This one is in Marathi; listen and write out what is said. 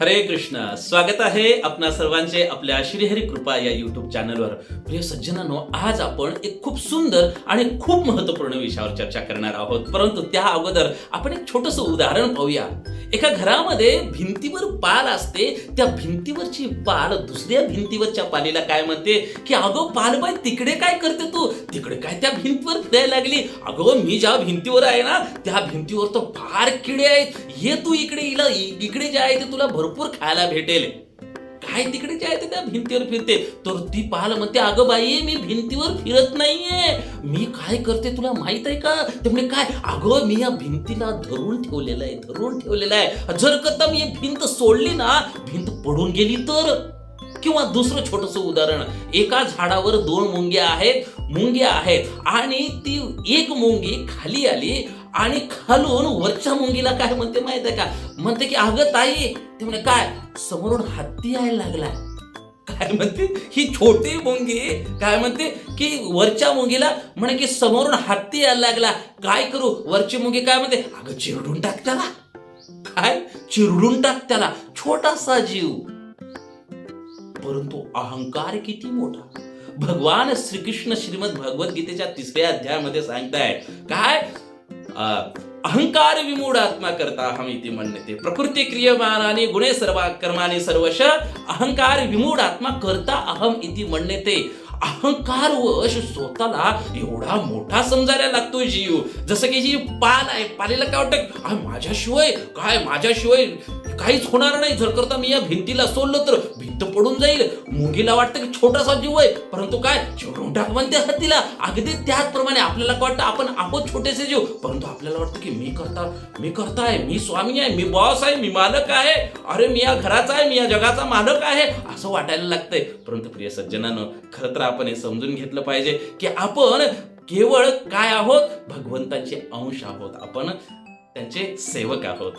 हरे कृष्ण. स्वागत आहे आपणा सर्वांचे आपल्या श्रीहरी कृपा या युट्यूब चॅनलवर प्रिय सज्जनांनो आज आपण एक खूप सुंदर आणि खूप महत्त्वपूर्ण विषयावर चर्चा करणार आहोत. परंतु त्या अगोदर आपण एक छोटस उदाहरण पाहूया. एका घरामध्ये भिंतीवर पाल असते त्या भिंतीवरची पाल दुसऱ्या भिंतीवरच्या पालीला काय म्हणते? की अगं पालबाई तिकडे काय करते तू? तिकडे काय त्या भिंतीवर फिरायला लागली? अगं मी ज्या भिंतीवर आहे ना त्या भिंतीवर तर फार किडे आहेत. ये तू इकडे इला इकडे जे आहे ते तुला भरपूर खायला भेटेल. काय तिकडे जे आहे ते त्या भिंतीवर फिरते. तर ती पाहायला म्हणते अगं बाई मी भिंतीवर फिरत नाहीये. मी काय करते तुला माहीत आहे का? त्यामुळे काय? अगं मी या भिंतीला धरून ठेवलेलं आहे धरून ठेवलेलं आहे. जर का मी भिंत सोडली ना भिंत पडून गेली तर? किंवा दुसरं छोटस उदाहरण एका झाडावर दोन मुंग्या आहेत मुंग्या आहेत. आणि ती एक मुंगी खाली आली आणि खालून वरच्या मुंगीला काय म्हणते माहीत आहे का? म्हणते की अगं ताई ते म्हणे काय समोरून हत्ती यायला लागलाय. काय म्हणते? ही छोटी मुंगी. काय म्हणते? की वरच्या मुंगीला म्हणे की समोरून हत्ती यायला लागला. काय करू? वरची मुंगी काय म्हणते? अगं चिरडून टाक त्याला. काय? चिरडून टाक त्याला. छोटासा जीव. परंतु अहंकार किती मोठा. भगवान श्रीकृष्ण श्रीमद भगवद्गीतेच्या तिसऱ्या अध्यायामध्ये सांगताय काय? अहंकार विमूढ आत्मा करता अहम इति म्हणते प्रकृती क्रियमानाने गुणे सर्व कर्माने सर्वश अहंकार विमूढ आत्मा करता अहम इति म्हणते अहंकार वश स्वतःला एवढा मोठा समजायला लागतोय जीव जसं की जी पाल आहे पालेला काय वाटतं माझ्याशिवाय काय माझ्याशिवाय काहीच होणार नाही. जर करता मी या भिंतीला सोडलं तर भिंत पडून जाईल. मुंगीला वाटतं की छोटासा जीव आहे. परंतु काय? चिडून टाक म्हणते हत्तीला. अगदी त्याचप्रमाणे आपल्याला वाटतं आपण आपण छोटेसे जीव. परंतु आपल्याला वाटतं की मी करता मी करताय. मी स्वामी आहे. मी बॉस आहे. मी मालक आहे. अरे मी या घराचा आहे. मी या जगाचा मालक आहे. असं वाटायला लागतंय. परंतु प्रिय सज्जनानं खरं तर आपण हे समजून घेतलं पाहिजे की आपण केवळ काय आहोत? भगवंतांचे अंश आहोत. आपण त्यांचे सेवक आहोत.